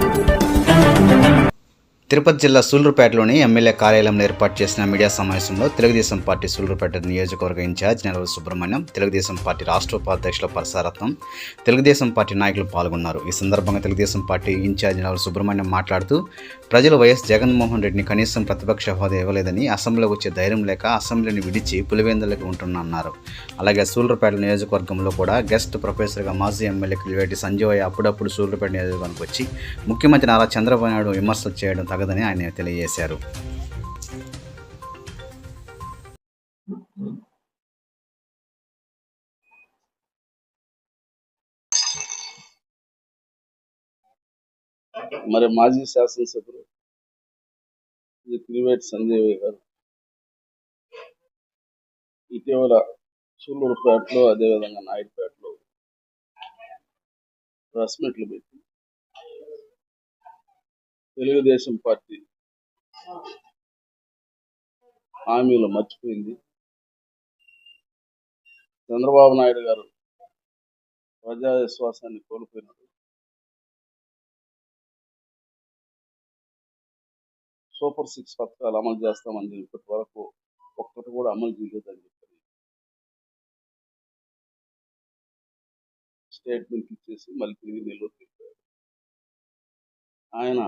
Thank you. Tirupati జిల్లా సూళ్ళూరుపేటలోని MLA కార్యాలయంలో ఏర్పాటు చేసిన మీడియా సమావేశంలో తెలుగుదేశం పార్టీ సూళ్ళూరుపేట నియోజకవర్గ in charge Nelava Subrahmanyam Telugu Desam party రాష్ట్ర ఉపాధ్యక్షుల పరసారత్నం తెలుగుదేశం పార్టీ నాయకులు పాల్గొన్నారు. ఈ సందర్భంగా Telugu Desam party in charge Nelava Subrahmanyam మాట్లాడుతూ ప్రజలు వైఎస్ జగన్మోహన్ రెడ్డిని కనీసం ప్రతిపక్ష హోదా ఇవ్వలేదని అసెంబ్లీకి వచ్చే ధైర్యం లేక అసెంబ్లీని విడిచి పులివేందులకు ఉంటున్నారు అలాగే సూళ్ళూరుపేట నియోజకవర్గంలో కూడా గెస్ట్ ప్రొఫెసర్గా మాజీ ఎమ్మెల్యే కిలివేటి సంజయ్ అప్పుడప్పుడు సూళ్ళూరుపేట నియోజకవర్గానికి వచ్చి ముఖ్యమంత్రి నారా చంద్రబాబు నాయుడు విమర్శలు చేయడం తగదని ఆయన తెలియజేశారు. మరి మాజీ శాసనసభ్యులు క్రివేట్ సంజయ్ గారు ఇటీవల సూళ్ళూరుపేటలో అదేవిధంగా నాయుడుపేటలో ప్రెస్ మీట్లు పెట్టి తెలుగుదేశం పార్టీ హామీలు మర్చిపోయింది. చంద్రబాబు నాయుడు గారు ప్రజా విశ్వాసాన్ని కోల్పోయినారు. సూపర్ సిక్స్ పథకాలు అమలు చేస్తామని ఇప్పటి వరకు ఒక్కటి కూడా అమలు చేయలేదని చెప్పారు. స్టేట్మెంట్ ఇచ్చేసి మళ్ళీ తిరిగి నెల్లూరు ఆయన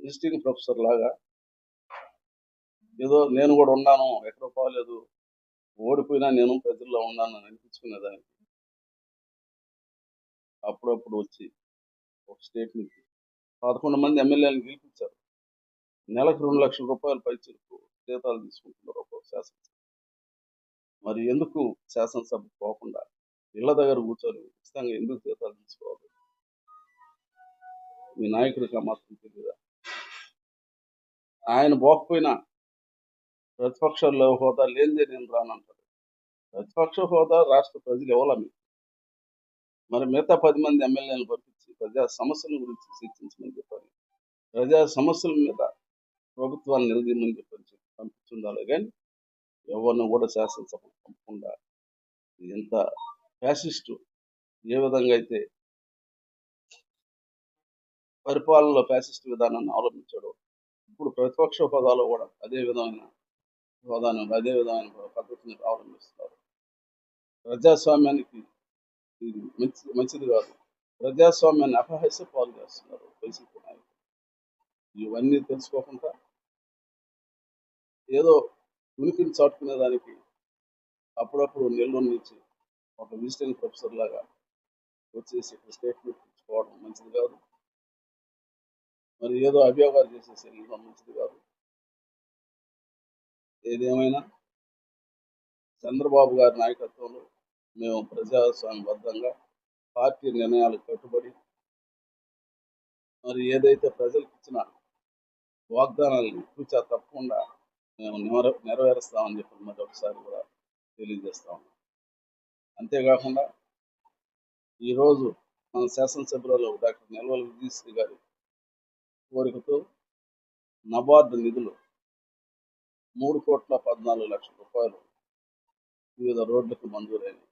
విజిటింగ్ ప్రొఫెసర్ లాగా. ఏదో నేను కూడా ఉన్నాను ఎక్కడ పోలేదు. ఓడిపోయినా నేను ప్రజల్లో ఉన్నాను అని అనిపించుకునేదానికి అప్పుడప్పుడు వచ్చి ఒక స్టేట్మెంట్ పదకొండు మంది ఎమ్మెల్యేలను గెలిపించారు. నెలకు రెండు లక్షల రూపాయలు పైచలకు జీతాలు తీసుకుంటున్నారు ఒక్కొక్క శాసనసభ. మరి ఎందుకు శాసనసభ పోకుండా ఇళ్ళ దగ్గర కూర్చొని ఖచ్చితంగా ఎందుకు జీతాలు తీసుకోవాలి? మీ నాయకుడికి మాత్రం తెలియదా ఆయన పోకపోయినా ప్రతిపక్షంలో హోదా లేనిదే నేను రానంటాడు. ప్రతిపక్ష హోదా రాష్ట్ర ప్రజలు ఇవ్వాల మరి మిగతా పది మంది ఎమ్మెల్యేలను పంపించి ప్రజా సమస్యల గురించి చర్చించమని చెప్పాలి. ప్రజా సమస్యల మీద ప్రభుత్వాన్ని నిలదీయమని చెప్పి పంపించుండాలి. కానీ ఎవరిని కూడా శాసనసభ పంపకుండా ఎంత ఫ్యాసిస్టు ఏ విధంగా అయితే పరిపాలనలో ఫ్యాసిస్ట్ విధానాన్ని అవలంబించాడు ఇప్పుడు ప్రతిపక్ష పదాలు కూడా అదే విధమైన హోదాను అదే విధమైన పద్ధతిని అవలంబిస్తారు ప్రజాస్వామ్యానికి ఇది మంచి మంచిది కాదు. ప్రజాస్వామ్యాన్ని అపహాస్య పాలు చేస్తున్నారు వైసీపీ నాయకులు. ఇవన్నీ తెలుసుకోకుండా ఏదో ఉనికిని చాటుకునే దానికి అప్పుడప్పుడు నెల్లూరు నుంచి ఒక విజిటింగ్ ప్రొఫెసర్ లాగా వచ్చేసి ఇక్కడ స్టేట్మెంట్ ఇచ్చుకోవడం మంచిది కాదు. మరి ఏదో అభియోగాలు చేసే వెళ్ళడం మంచిది కాదు. ఏదేమైనా చంద్రబాబు గారి నాయకత్వంలో మేము ప్రజాస్వామ్యబద్ధంగా పార్టీ నిర్ణయాలకు కట్టుబడి మరి ఏదైతే ప్రజలకు ఇచ్చిన వాగ్దానాలను కూర్చా తప్పకుండా మేము నెరవేరుస్తామని చెప్పి మరి ఒకసారి కూడా తెలియజేస్తాము అంతేకాకుండా ఈరోజు మన శాసనసభ్యులలో డాక్టర్ నిల్వల విజయశ్రీ గారి కోరికతో నబార్డు నిధులు మూడు కోట్ల పద్నాలుగు లక్షల రూపాయలు వివిధ రోడ్లకు మంజూరైనవి